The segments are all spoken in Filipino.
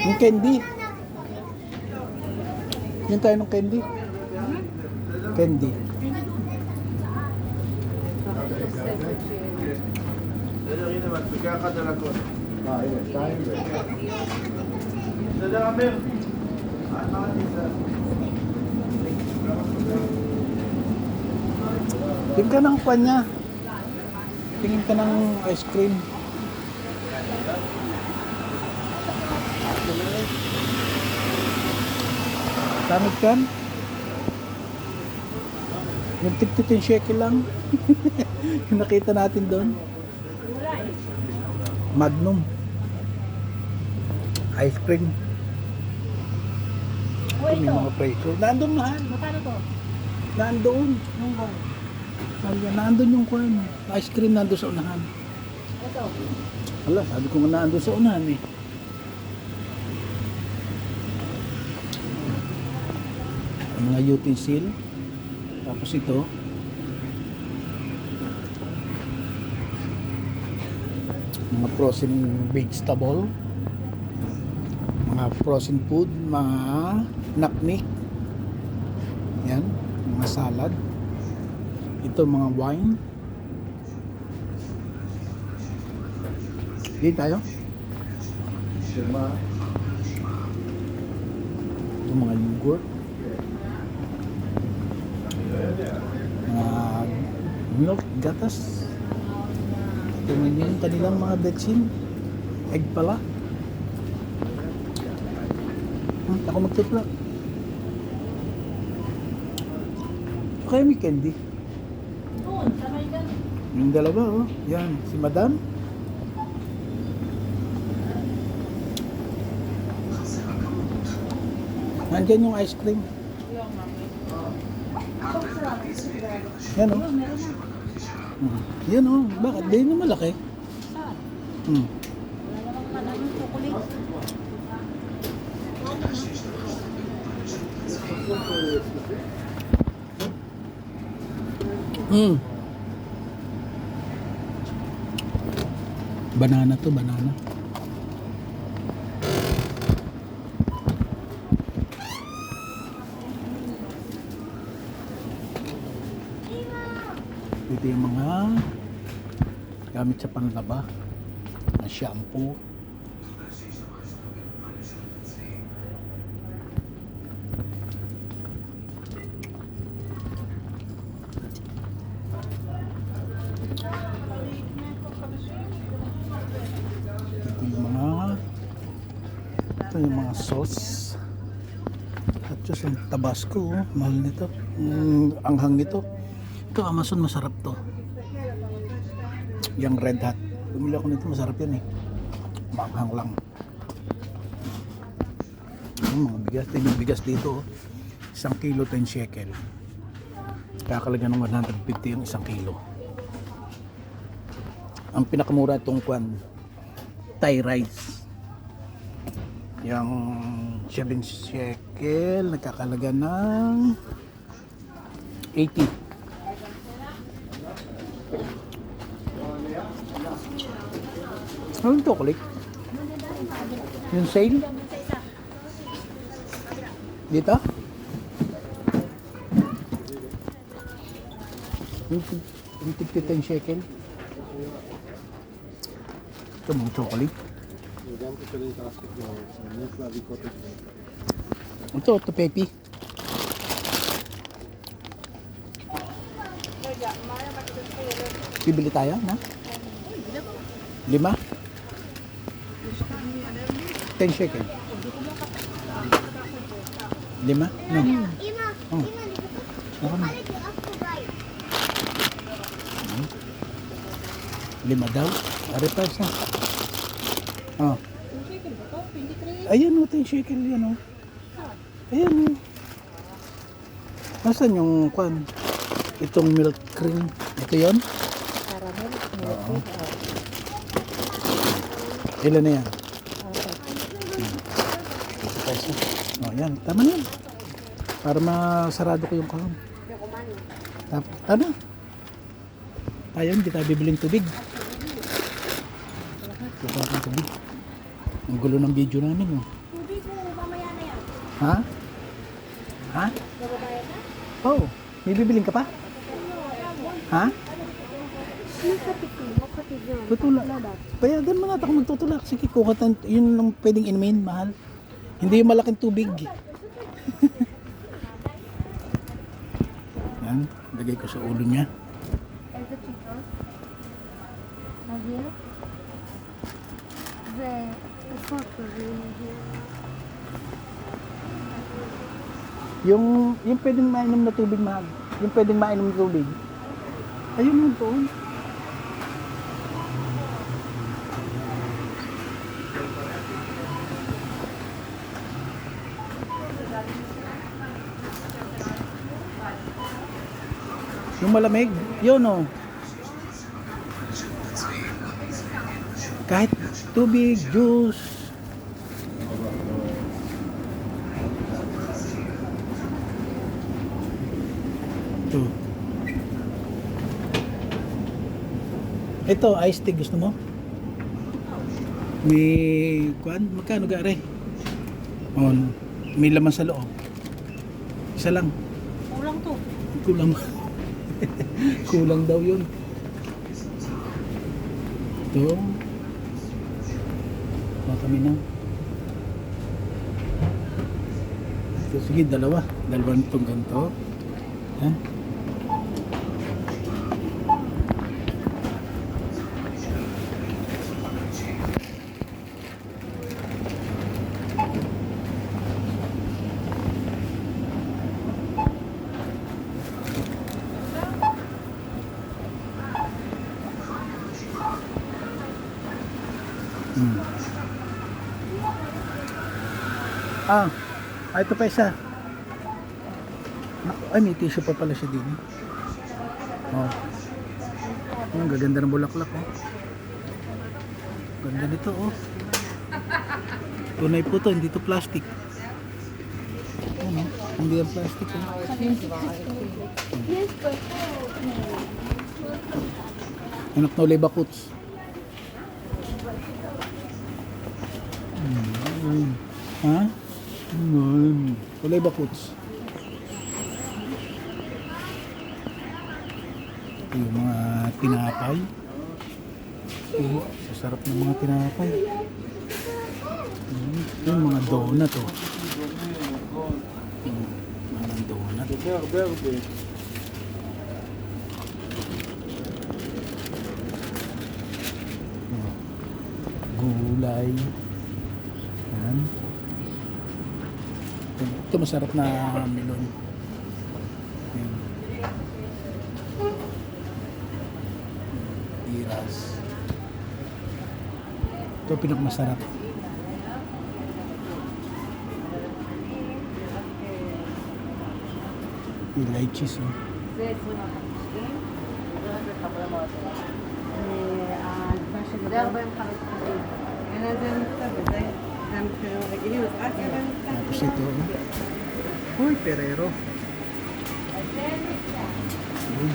Yung candy. Yung tayo ng candy. Candy. Tingin ka ng kwan niya. Tingin ka ng ice cream. Tamid kan? Yung tig-10 shekel lang. Yung nakita natin doon. Magnum. Ice cream. Ito, may mga presyo. Nandun mahal. Magkano to? Nandun. Nandun, nandun yung kwan. Ice cream nandun sa unahan. Ito. Wala, sabi ko nga nandun sa unahan eh. Mga utensil. Tapos ito. Mga frozen vegetable. Mga frozen food. Mga naknik. Yan. Mga salad. Ito mga wine. Hindi tayo. Ito mga yogurt. Mga milk, gatas. Yung kanilang mga betsin. Egg pala. Hmm, ako magtutla. Kaya may candy. Doon, sa may. Yung dalawa, oh. Yan, si Madam. Nandyan yung ice cream. Yan, oh. Hmm. Yan, oh. Bakit? Di na malaki. Saan? Hmm. Wala namang malamang chocolate. Hmm. Banana to, banana. Ito yung mga gamit sa panlaba. Mga shampoo. Ito yung mga ito yung mga sauce at yung tabasco oh. mahal nito mm, anghang nito ito Amazon masarap to. Yung red hot bumili ako nito masarap yan eh. Maanghang lang. Yung mga bigas yung bigas dito oh. isang kilo 10 shekel. Kakalaga ng 150 yung isang kilo. Ang pinakamura itong kwan Thai rice. Yung 7 shekel nagkakalaga ng 80 ano yung chocolate? yung sale? dito? yung tig 10 shekel ito mga chocolate ito, ito pepi bibili tayo na? lima? 10 shekel lima? no Oh. Guys. lima daw are pa isa oh Yung chicken ba to? 23. Ayan o, 10 shekel yan o. Ayan o. Nasaan yung kwan? Itong milk cream. Ito yon? Caramel. Milk tea. Ilan na yan? Okay. Ito pa isa. O yan, tama na yan. Para masarado ko yung kahon. Tap- Tama. Tayo, hindi tayo bibiling tubig. Kukuha ng tubig. Ang gulo ng video namin. Oh. Ha? Ha? Bababae ka? Oh, may bibiling ka pa? Ha? Tutulak. Payagan mo natin ako magtutulak. Sige, kuha tayo. Yun lang pwedeng inumin, mahal. Hindi yung malaking tubig. Yan, lagay ko sa ulo niya. Yung, yung pwedeng mainom na tubig, mahal. Yung pwedeng mainom na tubig. Ayun yun doon. Yung malamig, yun oh. Kahit tubig, juice. Ito. Ito, iced tea gusto mo? May, kuan, magkano gare? Oh, may laman sa loob. Isa lang. Kulang to. Kulang. Kulang daw yun. Ito. Baka kami na. Ito, sige, dalawa. Dalawa nitong ganito. Yan. Hmm. Ah, ah, ito pa isa. Ay, may tissue pa pala siya din. Oh. Ang gaganda ng bulaklak, oh. Ganda nito, oh. Tunay po to, hindi to plastic. Ano? Hindi yan plastic, oh. Anak na ulay bakuts. Hmm. Ha? Hmm. Ulay bakuts. Ito yung mga tinapay. Ito, sasarap ng mga tinapay. Ito yung mga donut, oh. Mga donut. Gulay. Yan. Ito, masarap na melon. Tiras. Ito pinakamasarap. Yung lychees, oh. Tapos ito. Uy, perero. Yun.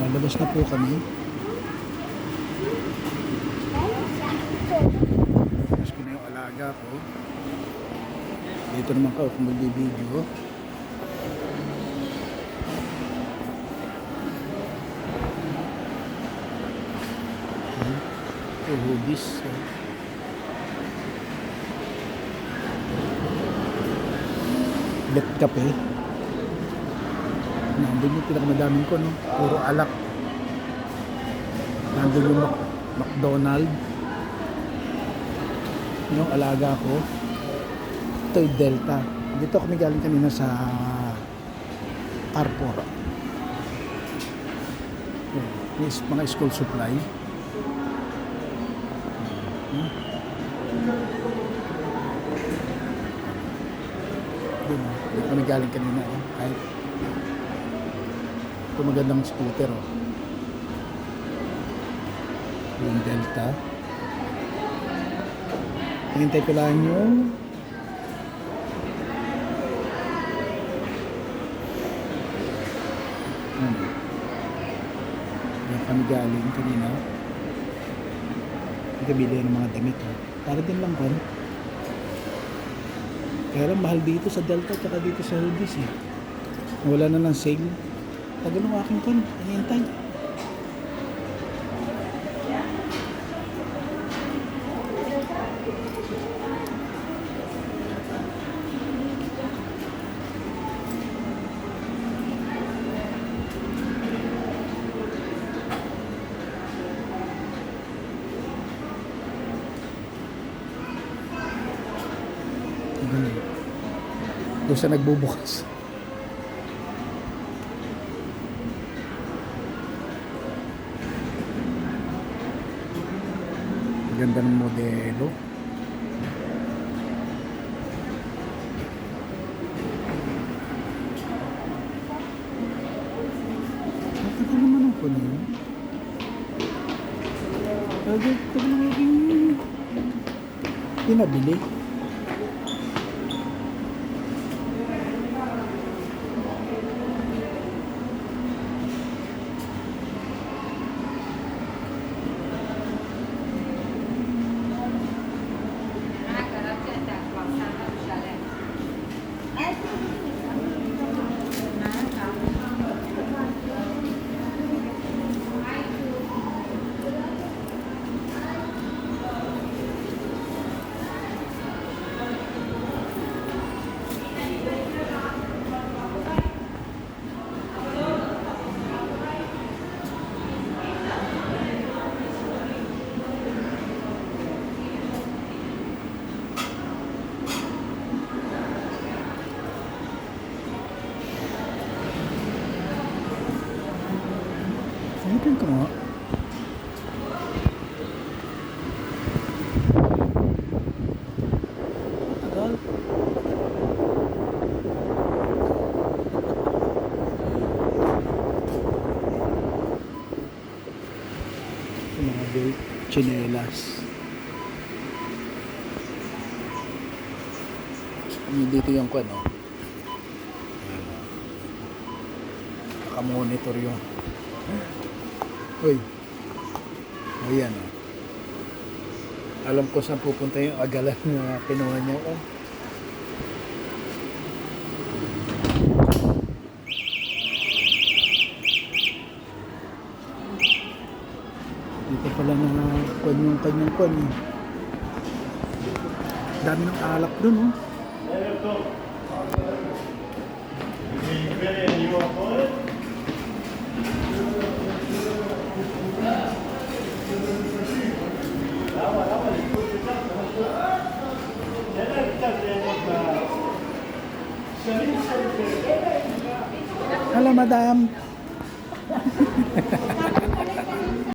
Lalabas na po kami. Tapos ko na yung alaga ko. Dito naman ka kung magbibideo. Hmm. Ito, Bet kape. Nandun yung pinakamadaming ko, no? Puro alak. Nandun yung Mac- McDonald. Yung alaga ko. Ito yung Delta. Dito kami galing kanina sa. Yan. Yung mga school supply. Hmm. Oh. dito kami galing kanina. Oh. Kahit ito magandang scooter. Oh. Yung Delta. Hintay ko lang yung Hmm. Yan kami galing kanina. Nagabili ng mga damit. Oh. Para din lang kon. Kaya lang mahal dito sa Delta tsaka dito sa Hubis eh. Wala na ng sale. Tagal ng aking kon. Hinihintay. Doon sa nagbubukas. Ganda ng modelo. Matagal naman ang kuno yun. Tagal, tagal naman yung pinabili. Silipin ko nga. Tagal. Yung mga belt, chinelas. Dito yung kwan, no? Ayan, oh. Naka-monitor yung Uy. Ayan oh. Alam ko saan pupunta yung agalan na kinuha niya. Oh. Dito pala na kwan eh. Dami ng alak dun oh. Hello, madam.